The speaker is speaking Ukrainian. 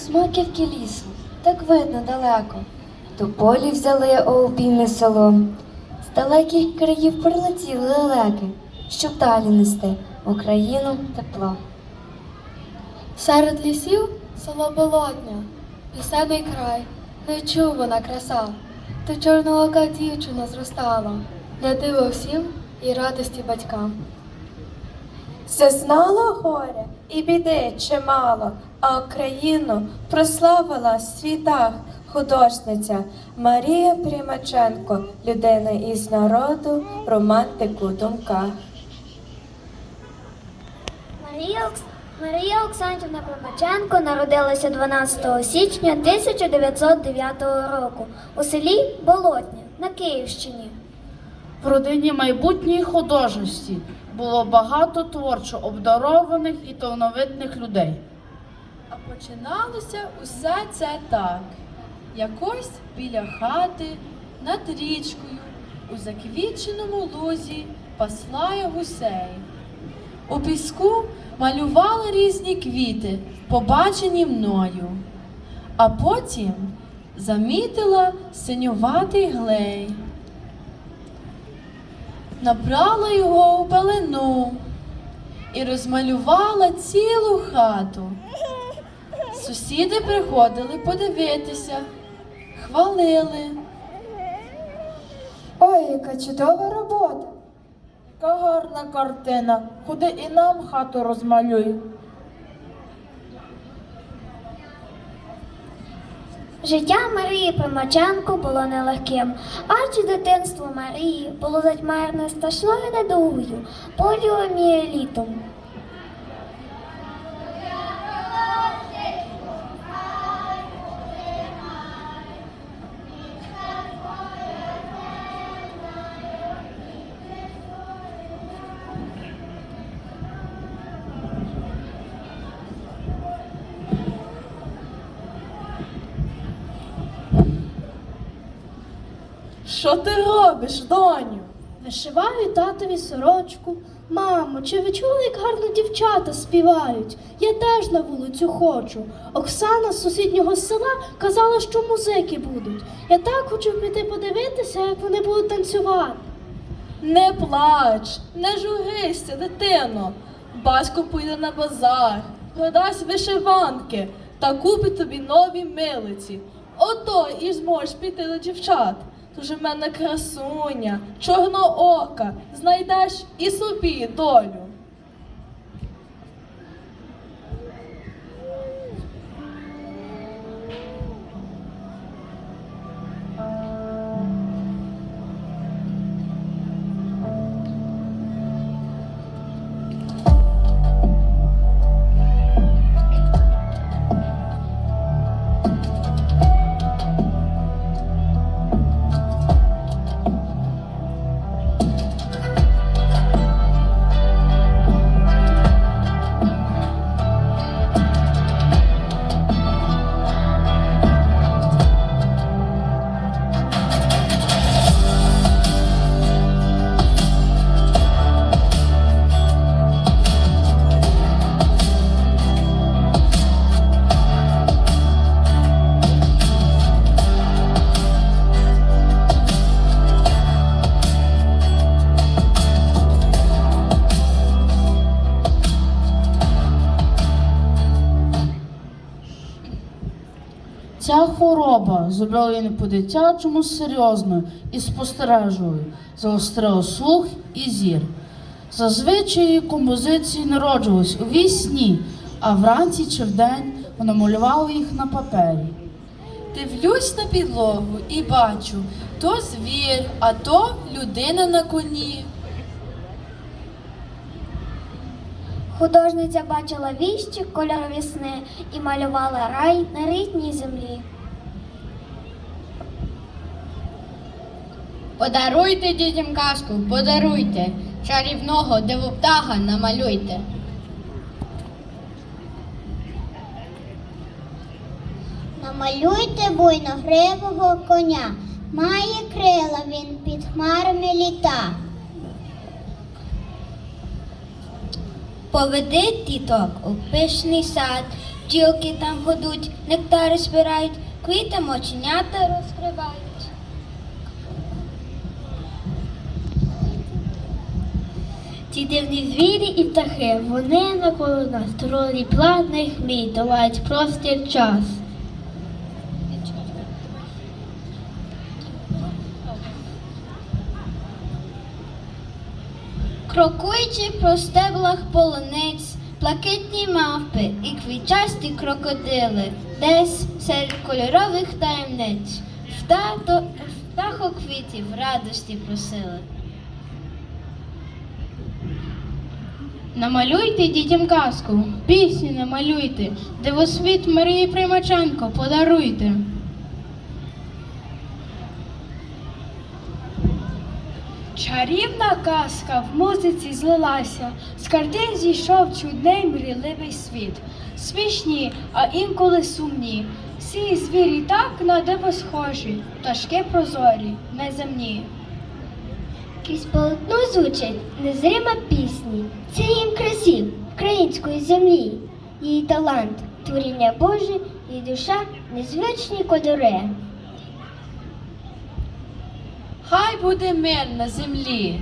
смаківки лісу, так видно далеко. До полі взяли у обійми село. З далеких країв прилетіли лелеки, щоб далі нести Україну тепло. Серед лісів село Болотня, пісенний край, нечувана краса. То чорноока дівчина зростала, для диво всім і радості батькам. Зазнала горя і біди чимало, а Україну прославила в світах художниця Марія Примаченко, людина із народу, романтик у думках. Марія. Марія Оксантівна Примаченко народилася 12 січня 1909 року у селі Болотня на Київщині. В родині майбутньої художності було багато творчо обдарованих і талановитих людей. А починалося усе це так. Якось біля хати, над річкою, у заквітченому лузі пасла я гусей. У піску малювала різні квіти, побачені мною. А потім замітила синюватий глей. Набрала його у пелену і розмалювала цілу хату. Сусіди приходили подивитися, хвалили. Ой, яка чудова робота! Яка гарна картина. куди і нам хату розмалюй. Життя Марії Примаченко було нелегким, адже дитинство Марії було затьмарене страшною недугою, поліомієлітом. Що ти робиш, доню? Вишиваю татові сорочку. Мамо, чи ви чули, як гарно дівчата співають? Я теж на вулицю хочу. Оксана з сусіднього села казала, що музики будуть. Я так хочу піти подивитися, як вони будуть танцювати. Не плач, не журися, дитино. Батько піде на базар, продасть вишиванки та купить тобі нові милиці. Ото і зможеш піти до дівчат. В мене красуня, чорноока, знайдеш і собі долю. Ця хвороба зробила її не по-дитячому серйозною і спостережливою, загострила слух і зір. Зазвичай її композиції народжувались у вісні, а вранці чи вдень вона малювала їх на папері. Дивлюсь на підлогу і бачу то звір, а то людина на коні. Художниця бачила віщі кольорові сни і малювала рай на рідній землі. Подаруйте дітям казку, подаруйте, чарівного дивоптага намалюйте. Намалюйте буйногривого коня. Має крила він під хмарами літа. Поведи діток у пишний сад Бджілки там годуть, нектари збирають, квіти моченята розкривають. Ті дивні звірі і птахи, вони навколо нас, тролі платних мій, долають простір час. Крокуючи по стеблах полонець, блакитні мавпи і квітчасті крокодили, десь серед кольорових таємниць, птахо, птахоквітів радості просили. Намалюйте дітям казку, пісню намалюйте, дивосвіт Марії Примаченко подаруйте. Чарівна казка в музиці злилася, з картин зійшов чудний мрійливий світ. Смішні, а інколи сумні. Всі звірі так на диво схожі, пташки прозорі, неземні. Крізь полотно звучить незрима пісні. Це їм красів української землі. Її талант, творіння Боже, її душа, незвичні кольори. Хай буде мир на землі.